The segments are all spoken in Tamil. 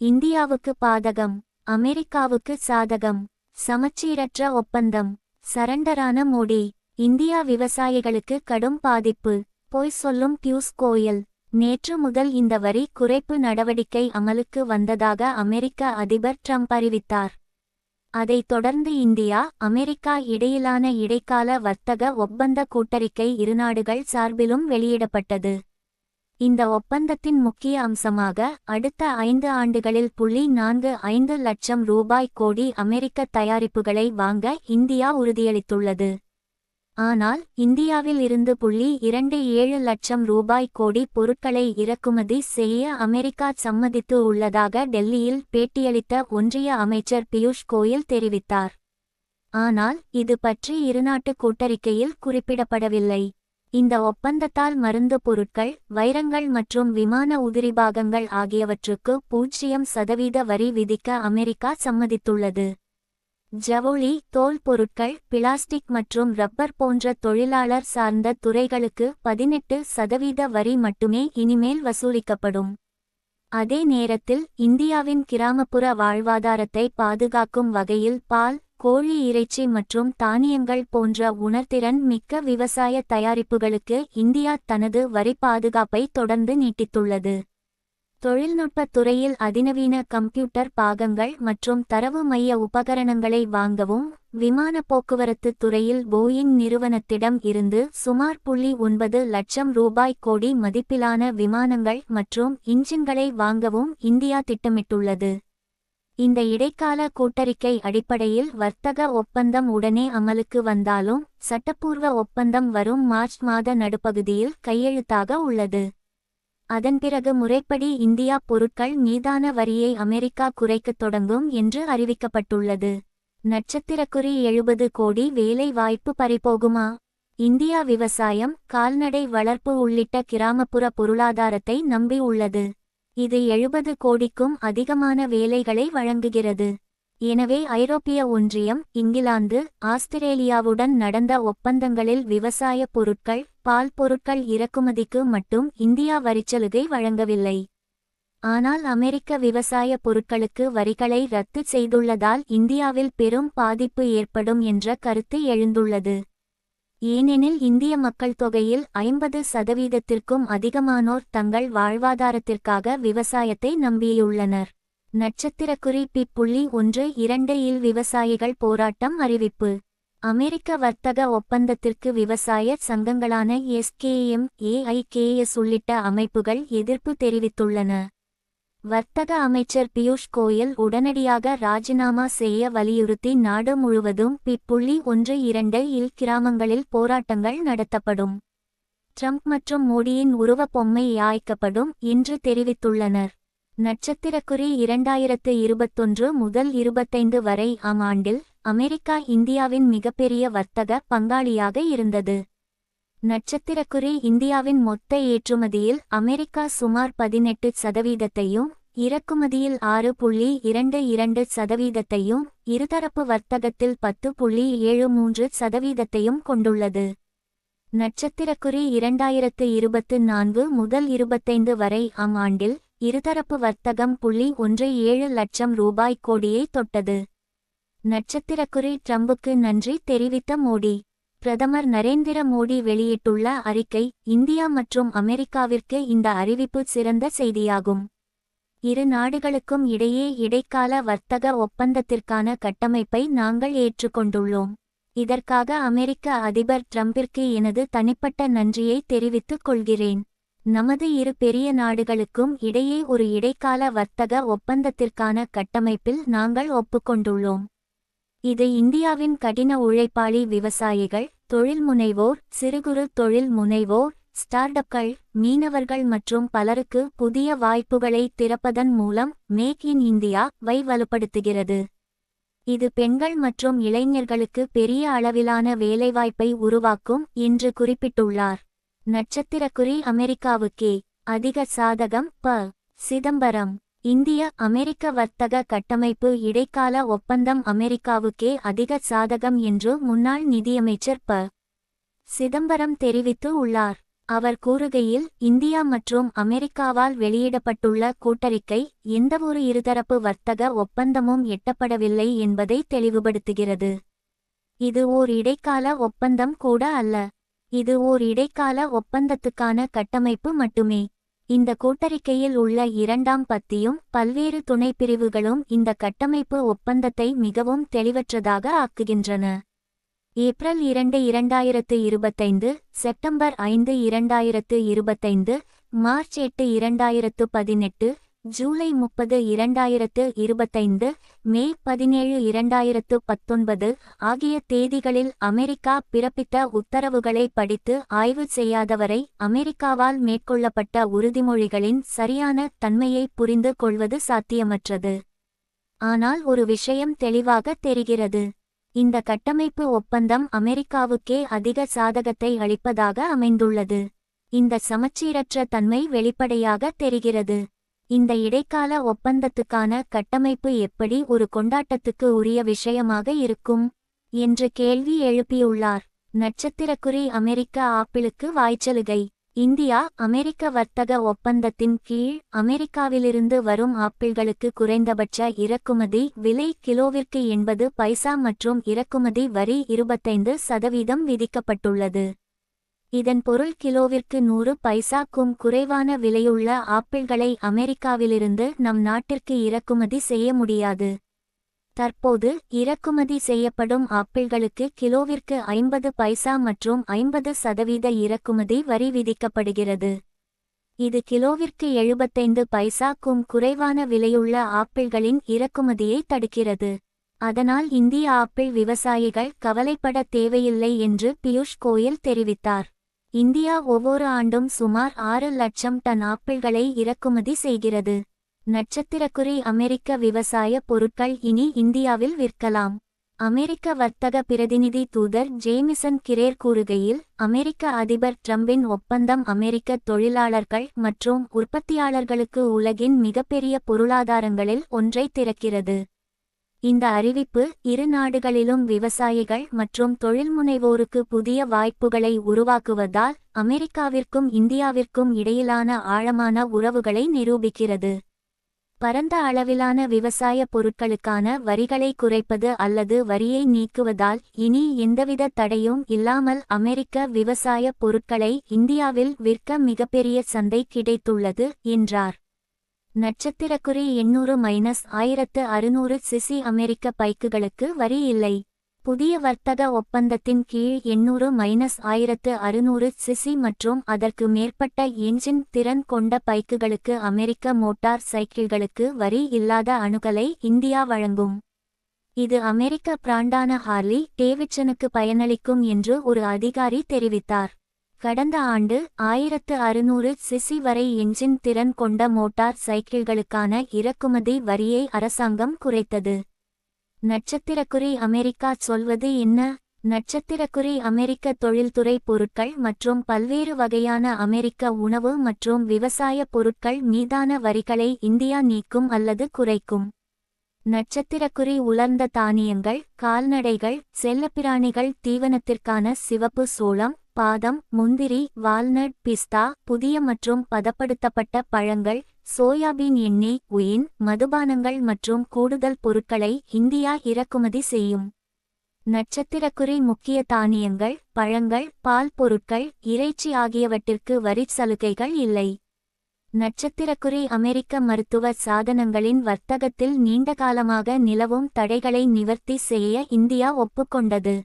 இந்தியாவுக்கு பாதகம் அமெரிக்காவுக்கு சாதகம் சமச்சீரற்ற ஒப்பந்தம் சரண்டரான மோடி இந்தியா விவசாயிகளுக்கு கடும் பாதிப்பு பொய் சொல்லும் பியூஸ் கோயல். நேற்று முதல் இந்த வரி குறைப்பு நடவடிக்கை அமலுக்கு வந்ததாக அமெரிக்க அதிபர் ட்ரம்ப் அறிவித்தார். அதைத் தொடர்ந்து இந்தியா அமெரிக்கா இடையிலான இடைக்கால வர்த்தக ஒப்பந்த கூட்டறிக்கை இருநாடுகள் சார்பிலும் வெளியிடப்பட்டது. இந்த ஒப்பந்தத்தின் முக்கிய அம்சமாக அடுத்த ஐந்து ஆண்டுகளில் புள்ளி நான்கு ஐந்து லட்சம் ரூபாய் கோடி அமெரிக்க தயாரிப்புகளை வாங்க இந்தியா உறுதியளித்துள்ளது. ஆனால் இந்தியாவில் இருந்து புள்ளி இரண்டு ஏழு லட்சம் ரூபாய் கோடி பொருட்களை இறக்குமதி செய்ய அமெரிக்கா சம்மதித்து உள்ளதாக டெல்லியில் பேட்டியளித்த ஒன்றிய அமைச்சர் பியூஷ் கோயல் தெரிவித்தார். ஆனால் இது பற்றி இருநாட்டு கூட்டறிக்கையில் குறிப்பிடப்படவில்லை. இந்த ஒப்பந்தத்தால் மருந்து பொருட்கள் வைரங்கள் மற்றும் விமான உதிரிபாகங்கள் ஆகியவற்றுக்கு பூஜ்ஜியம் சதவீத வரி விதிக்க அமெரிக்கா சம்மதித்துள்ளது. ஜவுளி தோல் பொருட்கள் பிளாஸ்டிக் மற்றும் ரப்பர் போன்ற தொழிலாளர் சார்ந்த துறைகளுக்கு பதினெட்டு சதவீத வரி மட்டுமே இனிமேல் வசூலிக்கப்படும். அதே நேரத்தில் இந்தியாவின் கிராமப்புற வாழ்வாதாரத்தை பாதுகாக்கும் வகையில் பால் கோழி இறைச்சி மற்றும் தானியங்கள் போன்ற உணர்திறன் மிக்க விவசாய தயாரிப்புகளுக்கு இந்தியா தனது வரி பாதுகாப்பை தொடர்ந்து நீட்டித்துள்ளது. தொழில்நுட்பத் துறையில் அதிநவீன கம்ப்யூட்டர் பாகங்கள் மற்றும் தரவு மைய உபகரணங்களை வாங்கவும் விமான போக்குவரத்து துறையில் போயிங் நிறுவனத்திடம் இருந்து சுமார் புள்ளி ஒன்பது லட்சம் ரூபாய் கோடி மதிப்பிலான விமானங்கள் மற்றும் இன்ஜின்களை வாங்கவும் இந்தியா திட்டமிட்டுள்ளது. இந்த இடைக்கால கூட்டறிக்கை அடிப்படையில் வர்த்தக ஒப்பந்தம் உடனே அமலுக்கு வந்தாலும் சட்டப்பூர்வ ஒப்பந்தம் வரும் மார்ச் மாத நடுப்பகுதியில் கையெழுத்தாக உள்ளது. அதன் பிறகு முறைப்படி இந்தியா பொருட்கள் மீதான வரியை அமெரிக்கா குறைக்கத் தொடங்கும் என்று அறிவிக்கப்பட்டுள்ளது. நட்சத்திரக்குறி எழுபது கோடி வேலை வாய்ப்பு பறிபோகுமா? இந்தியா விவசாயம் கால்நடை வளர்ப்பு உள்ளிட்ட கிராமப்புற பொருளாதாரத்தை நம்பி உள்ளது. இது எழுபது கோடிக்கும் அதிகமான வேலைகளை வழங்குகிறது. எனவே ஐரோப்பிய ஒன்றியம் இங்கிலாந்து ஆஸ்திரேலியாவுடன் நடந்த ஒப்பந்தங்களில் விவசாய பொருட்கள் பால் பொருட்கள் இறக்குமதிக்கு மட்டும் இந்தியா வரிச்சலுகை வழங்கவில்லை. ஆனால் அமெரிக்க விவசாய பொருட்களுக்கு வரிகளை ரத்து செய்துள்ளதால் இந்தியாவில் பெரும் பாதிப்பு ஏற்படும் என்ற கருத்து எழுந்துள்ளது. ஏனெனில் இந்திய மக்கள் தொகையில் ஐம்பது சதவீதத்திற்கும் அதிகமானோர் தங்கள் வாழ்வாதாரத்திற்காக விவசாயத்தை நம்பியுள்ளனர். நட்சத்திரக்குறி பி புள்ளி ஒன்று இரண்டு இல் விவசாயிகள் போராட்டம் அறிவிப்பு. அமெரிக்க வர்த்தக ஒப்பந்தத்திற்கு விவசாய சங்கங்களான எஸ்கேஎம் ஏஐகேஎஸ் உள்ளிட்ட அமைப்புகள் எதிர்ப்பு தெரிவித்துள்ளன. வர்த்தக அமைச்சர் பியூஷ் கோயல் உடனடியாக ராஜினாமா செய்ய வலியுறுத்தி நாடு முழுவதும் பிப்புள்ளி ஒன்று இரண்டு இல் கிராமங்களில் போராட்டங்கள் நடத்தப்படும். ட்ரம்ப் மற்றும் மோடியின் உருவப் பொம்மை யாய்க்கப்படும் என்று தெரிவித்துள்ளனர். நட்சத்திரக்குறி இரண்டாயிரத்து இருபத்தொன்று முதல் இருபத்தைந்து வரை ஆம் ஆண்டில் அமெரிக்கா இந்தியாவின் மிகப்பெரிய வர்த்தக பங்காளியாக இருந்தது. நட்சத்திரக்குறி இந்தியாவின் மொத்த ஏற்றுமதியில் அமெரிக்கா சுமார் பதினெட்டு சதவீதத்தையும் இறக்குமதியில் ஆறு புள்ளி இரண்டு இரண்டு சதவீதத்தையும் இருதரப்பு வர்த்தகத்தில் பத்து புள்ளி ஏழு மூன்று சதவீதத்தையும் கொண்டுள்ளது. நட்சத்திரக்குறி இரண்டாயிரத்து இருபத்து நான்கு முதல் இருபத்தைந்து வரை ஆம் ஆண்டில் இருதரப்பு வர்த்தகம் புள்ளி ஒன்று ஏழு லட்சம் ரூபாய் கோடியை தொட்டது. நட்சத்திரக்குறி ட்ரம்புக்கு நன்றி தெரிவித்த மோடி. பிரதமர் நரேந்திர மோடி வெளியிட்டுள்ள அறிக்கை இந்தியா மற்றும் அமெரிக்காவிற்கு இந்த அறிவிப்பு சிறந்த செய்தியாகும். இரு நாடுகளுக்கும் இடையே இடைக்கால வர்த்தக ஒப்பந்தத்திற்கான கட்டமைப்பை நாங்கள் ஏற்றுக்கொண்டுள்ளோம். இதற்காக அமெரிக்க அதிபர் ட்ரம்பிற்கு எனது தனிப்பட்ட நன்றியை தெரிவித்துக் கொள்கிறேன். நமது இரு பெரிய நாடுகளுக்கும் இடையே ஒரு இடைக்கால வர்த்தக ஒப்பந்தத்திற்கான கட்டமைப்பில் நாங்கள் ஒப்புக்கொண்டுள்ளோம். இது இந்தியாவின் கடின உழைப்பாளி விவசாயிகள் தொழில் முனைவோர் சிறுகுறு தொழில் முனைவோர் ஸ்டார்டப்கள் மீனவர்கள் மற்றும் பலருக்கு புதிய வாய்ப்புகளை திறப்பதன் மூலம் மேக் இன் இந்தியா வை வலுப்படுத்துகிறது. இது பெண்கள் மற்றும் இளைஞர்களுக்கு பெரிய அளவிலான வேலைவாய்ப்பை உருவாக்கும் என்று குறிப்பிட்டுள்ளார். நட்சத்திரக்குறி அமெரிக்காவுக்கே அதிக சாதகம் ப. சிதம்பரம். இந்திய அமெரிக்க வர்த்தக கட்டமைப்பு இடைக்கால ஒப்பந்தம் அமெரிக்காவுக்கே அதிக சாதகம் என்று முன்னாள் நிதியமைச்சர் ப. சிதம்பரம் தெரிவித்து உள்ளார். அவர் கூறுகையில் இந்தியா மற்றும் அமெரிக்காவால் வெளியிடப்பட்டுள்ள கூட்டறிக்கை எந்தவொரு இருதரப்பு வர்த்தக ஒப்பந்தமும் எட்டப்படவில்லை என்பதை தெளிவுபடுத்துகிறது. இது ஓர் இடைக்கால ஒப்பந்தம் கூட அல்ல. இது ஓர் இடைக்கால ஒப்பந்தத்துக்கான கட்டமைப்பு மட்டுமே. இந்த கூட்டறிக்கையில் உள்ள இரண்டாம் பத்தியும் பல்வேறு துணைப்பிரிவுகளும் இந்த கட்டமைப்பு ஒப்பந்தத்தை மிகவும் தெளிவற்றதாக ஆக்குகின்றன. ஏப்ரல் இரண்டு இரண்டாயிரத்து இருபத்தைந்து செப்டம்பர் ஐந்து இரண்டாயிரத்து இருபத்தைந்து மார்ச் எட்டு இரண்டாயிரத்து பதினெட்டு ஜூலை முப்பது இரண்டாயிரத்து இருபத்தைந்து மே பதினேழு இரண்டாயிரத்து பத்தொன்பது ஆகிய தேதிகளில் அமெரிக்கா பிறப்பித்த உத்தரவுகளை படித்து ஆய்வு செய்யாதவரை அமெரிக்காவால் மேற்கொள்ளப்பட்ட உறுதிமொழிகளின் சரியான தன்மையை புரிந்து கொள்வது சாத்தியமற்றது. ஆனால் ஒரு விஷயம் தெளிவாக தெரிகிறது. இந்த கட்டமைப்பு ஒப்பந்தம் அமெரிக்காவுக்கே அதிக சாதகத்தை அளிப்பதாக அமைந்துள்ளது. இந்த சமச்சீரற்ற தன்மை வெளிப்படையாக தெரிகிறது. இந்த இடைக்கால ஒப்பந்தத்துக்கான கட்டமைப்பு எப்படி ஒரு கொண்டாட்டத்துக்கு உரிய விஷயமாக இருக்கும்? என்று கேள்வி எழுப்பியுள்ளார். நட்சத்திரக்குறி அமெரிக்க ஆப்பிளுக்கு வாய்ச்சலுகை. இந்தியா அமெரிக்க வர்த்தக ஒப்பந்தத்தின் கீழ் அமெரிக்காவிலிருந்து வரும் ஆப்பிள்களுக்கு குறைந்தபட்ச இறக்குமதி விலை கிலோவிற்கு எண்பது பைசா மற்றும் இறக்குமதி வரி இருபத்தைந்து சதவீதம் விதிக்கப்பட்டுள்ளது. இதன் பொருள் கிலோவிற்கு நூறு பைசாக்கும் குறைவான விலையுள்ள ஆப்பிள்களை அமெரிக்காவிலிருந்து நம் நாட்டிற்கு இறக்குமதி செய்ய முடியாது. தற்போது இறக்குமதி செய்யப்படும் ஆப்பிள்களுக்கு கிலோவிற்கு ஐம்பது பைசா மற்றும் ஐம்பது சதவீத இறக்குமதி வரி விதிக்கப்படுகிறது. இது கிலோவிற்கு எழுபத்தைந்து பைசாக்கும் குறைவான விலையுள்ள ஆப்பிள்களின் இறக்குமதியை தடுக்கிறது. அதனால் இந்திய ஆப்பிள் விவசாயிகள் கவலைப்பட தேவையில்லை என்று பியூஷ் கோயல் தெரிவித்தார். இந்தியா ஒவ்வொரு ஆண்டும் சுமார் ஆறு லட்சம் டன் ஆப்பிள்களை இறக்குமதி செய்கிறது. நட்சத்திரக்குறி அமெரிக்க விவசாய பொருட்கள் இனி இந்தியாவில் விற்கலாம். அமெரிக்க வர்த்தக பிரதிநிதி தூதர் ஜேமிசன் கிரேர் கூறுகையில் அமெரிக்க அதிபர் ட்ரம்பின் ஒப்பந்தம் அமெரிக்க தொழிலாளர்கள் மற்றும் உற்பத்தியாளர்களுக்கு உலகின் மிகப்பெரிய பொருளாதாரங்களில் ஒன்றை திறக்கிறது. இந்த அறிவிப்பு இரு நாடுகளிலும் விவசாயிகள் மற்றும் தொழில்முனைவோருக்கு புதிய வாய்ப்புகளை உருவாக்குவதால் அமெரிக்காவிற்கும் இந்தியாவிற்கும் இடையிலான ஆழமான உறவுகளை நிரூபிக்கிறது. பரந்த அளவிலான விவசாய பொருட்களுக்கான வரிகளை குறைப்பது அல்லது வரியை நீக்குவதால் இனி எந்தவித தடையும் இல்லாமல் அமெரிக்க விவசாய பொருட்களை இந்தியாவில் விற்க மிகப்பெரிய சந்தை கிடைத்துள்ளது என்றார். நட்சத்திரக்குறி எண்ணூறு மைனஸ் ஆயிரத்து அறுநூறு சிசி அமெரிக்க பைக்குகளுக்கு வரி இல்லை. புதிய வர்த்தக ஒப்பந்தத்தின் கீழ் எண்ணூறு மைனஸ் ஆயிரத்து அறுநூறு சிசி மற்றும் அதற்கு மேற்பட்ட என்ஜின் திறன் கொண்ட பைக்குகளுக்கு அமெரிக்க மோட்டார் சைக்கிள்களுக்கு வரி இல்லாத அணுகலை இந்தியா வழங்கும். இது அமெரிக்க பிராண்டான ஹார்லி டேவிட்சனுக்கு பயனளிக்கும் என்று ஒரு அதிகாரி தெரிவித்தார். கடந்த ஆண்டு ஆயிரத்து அறுநூறு சிசி வரை எஞ்சின் திறன் கொண்ட மோட்டார் சைக்கிள்களுக்கான இறக்குமதி வரியை அரசாங்கம் குறைத்தது. நட்சத்திரக்குறி அமெரிக்கா சொல்வது என்ன? நட்சத்திரக்குறி அமெரிக்க தொழில்துறை பொருட்கள் மற்றும் பல்வேறு வகையான அமெரிக்க உணவு மற்றும் விவசாய பொருட்கள் மீதான வரிகளை இந்தியா நீக்கும் அல்லது குறைக்கும். நட்சத்திரக்குறி உலர்ந்த தானியங்கள் கால்நடைகள் செல்லப்பிராணிகள் தீவனத்திற்கான சிவப்பு சோளம் பாதம் முந்திரி வால்நட் பிஸ்தா புதிய மற்றும் பதப்படுத்தப்பட்ட பழங்கள் சோயாபீன் எண்ணெய் உயின் மதுபானங்கள் மற்றும் கூடுதல் பொருட்களை இந்தியா இறக்குமதி செய்யும். நட்சத்திரக்குறி முக்கிய தானியங்கள் பழங்கள் பால் பொருட்கள் இறைச்சி ஆகியவற்றிற்கு வரி சலுகைகள் இல்லை. நட்சத்திரக்குறி அமெரிக்க மருத்துவ சாதனங்களின் வர்த்தகத்தில் நீண்டகாலமாக நிலவும் தடைகளை நிவர்த்தி செய்ய இந்தியா ஒப்புக்கொண்டது.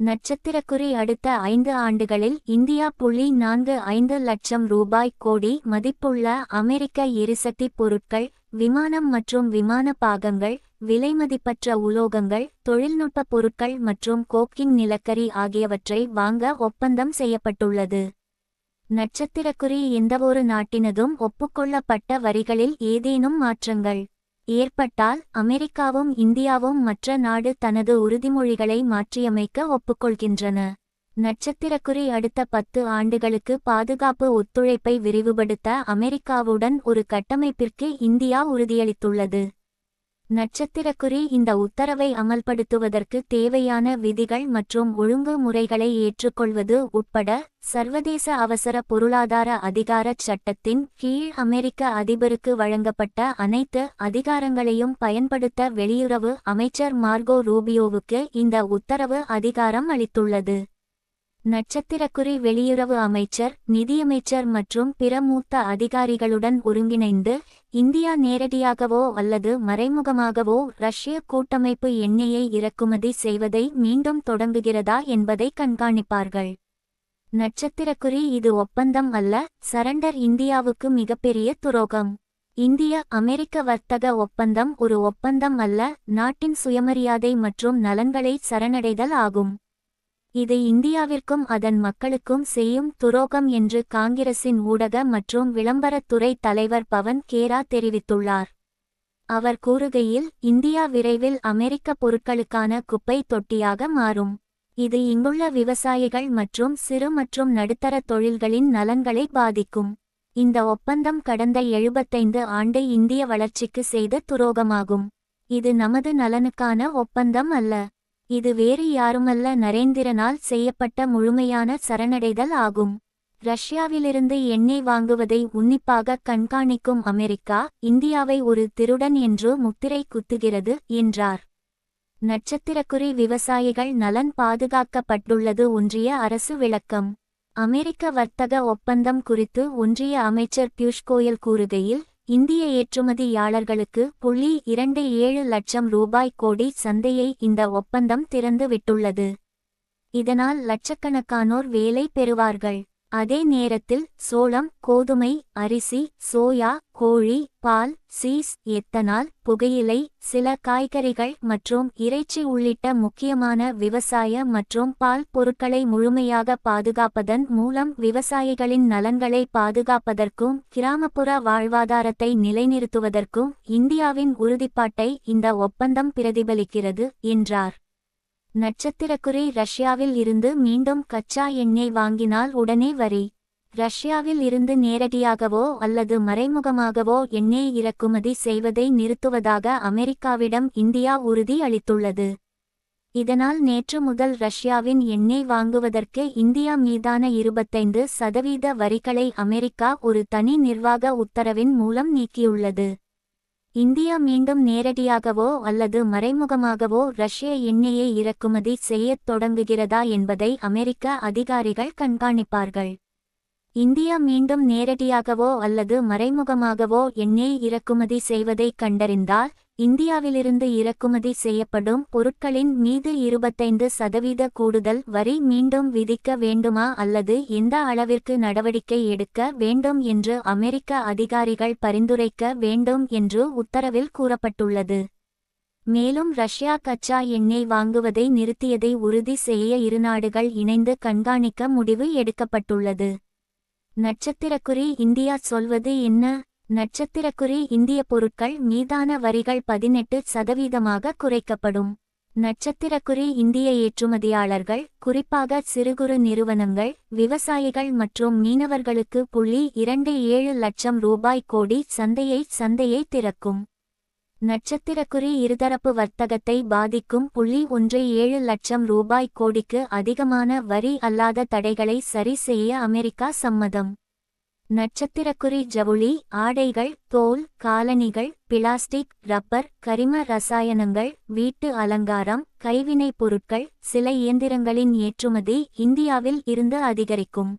நட்சத்திரக்குறி அடுத்த ஐந்து ஆண்டுகளில் இந்தியா புள்ளி நான்கு ஐந்து லட்சம் ரூபாய் கோடி மதிப்புள்ள அமெரிக்க எரிசக்தி பொருட்கள் விமானம் மற்றும் விமான பாகங்கள் விலைமதிப்பற்ற உலோகங்கள் தொழில்நுட்ப பொருட்கள் மற்றும் கோக்கிங் நிலக்கரி ஆகியவற்றை வாங்க ஒப்பந்தம் செய்யப்பட்டுள்ளது. நட்சத்திரக்குறி எந்தவொரு நாட்டினதும் ஒப்புக்கொள்ளப்பட்ட வரிகளில் ஏதேனும் மாற்றங்கள்? ஏற்பட்டால் அமெரிக்காவும் இந்தியாவும் மற்ற நாடு தனது உறுதிமொழிகளை மாற்றியமைக்க ஒப்புக்கொள்கின்றன. நட்சத்திரக்குறி அடுத்த பத்து ஆண்டுகளுக்கு பாதுகாப்பு ஒத்துழைப்பை விரிவுபடுத்த அமெரிக்காவுடன் ஒரு கட்டமைப்பிற்கு இந்தியா உறுதியளித்துள்ளது. நட்சத்திரக்குறி இந்த உத்தரவை அமல்படுத்துவதற்கு தேவையான விதிகள் மற்றும் ஒழுங்குமுறைகளை ஏற்றுக்கொள்வது உட்பட சர்வதேச அவசர பொருளாதார அதிகாரச் சட்டத்தின் கீழ் அமெரிக்க அதிபருக்கு வழங்கப்பட்ட அனைத்து அதிகாரங்களையும் பயன்படுத்த வெளியுறவு அமைச்சர் மார்கோ ரூபியோவுக்கு இந்த உத்தரவு அதிகாரம் அளித்துள்ளது. நட்சத்திரக்குறி வெளியுறவு அமைச்சர் நிதியமைச்சர் மற்றும் பிற மூத்த அதிகாரிகளுடன் ஒருங்கிணைந்து இந்தியா நேரடியாகவோ அல்லது மறைமுகமாகவோ ரஷ்ய கூட்டமைப்பு எண்ணெயை இறக்குமதி செய்வதை மீண்டும் தொடங்குகிறதா என்பதை கண்காணிப்பார்கள். நட்சத்திரக்குறி இது ஒப்பந்தம் அல்ல சரண்டர் இந்தியாவுக்கு மிகப்பெரிய துரோகம். இந்திய அமெரிக்க வர்த்தக ஒப்பந்தம் ஒரு ஒப்பந்தம் அல்ல நாட்டின் சுயமரியாதை மற்றும் நலன்களை சரணடைதல் ஆகும். இது இந்தியாவிற்கும் அதன் மக்களுக்கும் செய்யும் துரோகம் என்று காங்கிரசின் ஊடக மற்றும் விளம்பரத்துறை தலைவர் பவன் கேரா தெரிவித்துள்ளார். அவர் கூறுகையில் இந்தியா விரைவில் அமெரிக்க பொருட்களுக்கான குப்பை தொட்டியாக மாறும். இது இங்குள்ள விவசாயிகள் மற்றும் சிறு மற்றும் நடுத்தர தொழில்களின் நலன்களை பாதிக்கும். இந்த ஒப்பந்தம் கடந்த எழுபத்தைந்து ஆண்டு இந்திய வளர்ச்சிக்கு செய்த துரோகமாகும். இது நமது நலனுக்கான ஒப்பந்தம் அல்ல. இது வேறு யாருமல்ல நரேந்திரனால் செய்யப்பட்ட முழுமையான சரணடைதல் ஆகும். ரஷ்யாவிலிருந்து எண்ணெய் வாங்குவதை உன்னிப்பாக கண்காணிக்கும் அமெரிக்கா இந்தியாவை ஒரு திருடன் என்று முத்திரை குத்துகிறது என்றார். நட்சத்திரக்குறி விவசாயிகள் நலன் பாதுகாக்கப்பட்டுள்ளது ஒன்றிய அரசு விளக்கம். அமெரிக்க வர்த்தக ஒப்பந்தம் குறித்து ஒன்றிய அமைச்சர் பியூஷ் கோயல் கூறுகையில் இந்திய ஏற்றுமதியாளர்களுக்கு புள்ளி இரண்டு ஏழு லட்சம் ரூபாய் கோடி சந்தையை இந்த ஒப்பந்தம் திறந்து விட்டுள்ளது இதனால் லட்சக்கணக்கானோர் வேலை பெறுவார்கள். அதே நேரத்தில் சோளம் கோதுமை அரிசி சோயா கோழி பால் சீஸ் எத்தனால் புகையிலை சில காய்கறிகள் மற்றும் இறைச்சி உள்ளிட்ட முக்கியமான விவசாய மற்றும் பால் பொருட்களை முழுமையாக பாதுகாப்பதன் மூலம் விவசாயிகளின் நலன்களை பாதுகாப்பதற்கும் கிராமப்புற வாழ்வாதாரத்தை நிலைநிறுத்துவதற்கும் இந்தியாவின் உறுதிப்பாட்டை இந்த ஒப்பந்தம் பிரதிபலிக்கிறது என்றார். நட்சத்திரக்குறி ரஷ்யாவில் இருந்து மீண்டும் கச்சா எண்ணெய் வாங்கினால் உடனே வரி. ரஷ்யாவில் இருந்து நேரடியாகவோ அல்லது மறைமுகமாகவோ எண்ணெய் இறக்குமதி செய்வதை நிறுத்துவதாக அமெரிக்காவிடம் இந்தியா உறுதி அளித்துள்ளது. இதனால் நேற்று முதல் ரஷ்யாவின் எண்ணெய் வாங்குவதற்கு இந்தியா மீதான இருபத்தைந்து சதவீத வரிகளை அமெரிக்கா ஒரு தனி நிர்வாக உத்தரவின் மூலம் நீக்கியுள்ளது. இந்தியா மீண்டும் நேரடியாகவோ அல்லது மறைமுகமாகவோ ரஷ்ய எண்ணெயை இறக்குமதி செய்யத் தொடங்குகிறதா என்பதை அமெரிக்க அதிகாரிகள் கண்காணிப்பார்கள். இந்தியா மீண்டும் நேரடியாகவோ அல்லது மறைமுகமாகவோ எண்ணெய் இறக்குமதி செய்வதைக் கண்டறிந்தால் இந்தியாவிலிருந்து இறக்குமதி செய்யப்படும் பொருட்களின் மீது இருபத்தைந்து சதவீத கூடுதல் வரி மீண்டும் விதிக்க வேண்டுமா அல்லது எந்த அளவிற்கு நடவடிக்கை எடுக்க வேண்டும் என்று அமெரிக்க அதிகாரிகள் பரிந்துரைக்க வேண்டும் என்று உத்தரவில் கூறப்பட்டுள்ளது. மேலும் ரஷ்யா கச்சா எண்ணெய் வாங்குவதை நிறுத்தியதை உறுதி செய்ய இரு நாடுகள் இணைந்து கண்காணிக்க முடிவு எடுக்கப்பட்டுள்ளது. நட்சத்திரக்குறி இந்தியா சொல்வது என்ன? நட்சத்திரக்குறி இந்திய பொருட்கள் மீதான வரிகள் பதினெட்டு சதவீதமாக குறைக்கப்படும். நட்சத்திரக்குறி இந்திய ஏற்றுமதியாளர்கள் குறிப்பாக சிறுகுறு நிறுவனங்கள் விவசாயிகள் மற்றும் மீனவர்களுக்கு புள்ளி இரண்டு ஏழு லட்சம் ரூபாய் கோடி சந்தையை சந்தையை திறக்கும். நட்சத்திரக்குறி இருதரப்பு வர்த்தகத்தை பாதிக்கும் புள்ளி ஒன்று ஏழு லட்சம் ரூபாய் கோடிக்கு அதிகமான வரி அல்லாத தடைகளை சரி செய்ய அமெரிக்கா சம்மதம். நட்சத்திரக்குறி ஜவுளி ஆடைகள் தோல் காலணிகள் பிளாஸ்டிக் ரப்பர் கரிம ரசாயனங்கள் வீட்டு அலங்காரம் கைவினைப் பொருட்கள் சில இயந்திரங்களின் ஏற்றுமதி இந்தியாவில் இருந்து அதிகரிக்கும்.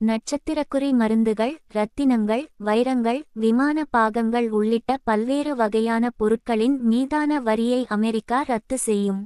நட்சத்திரக்குறி மருந்துகள் இரத்தினங்கள் வைரங்கள் விமான பாகங்கள் உள்ளிட்ட பல்வேறு வகையான பொருட்களின் மீதான வரியை அமெரிக்கா ரத்து செய்யும்.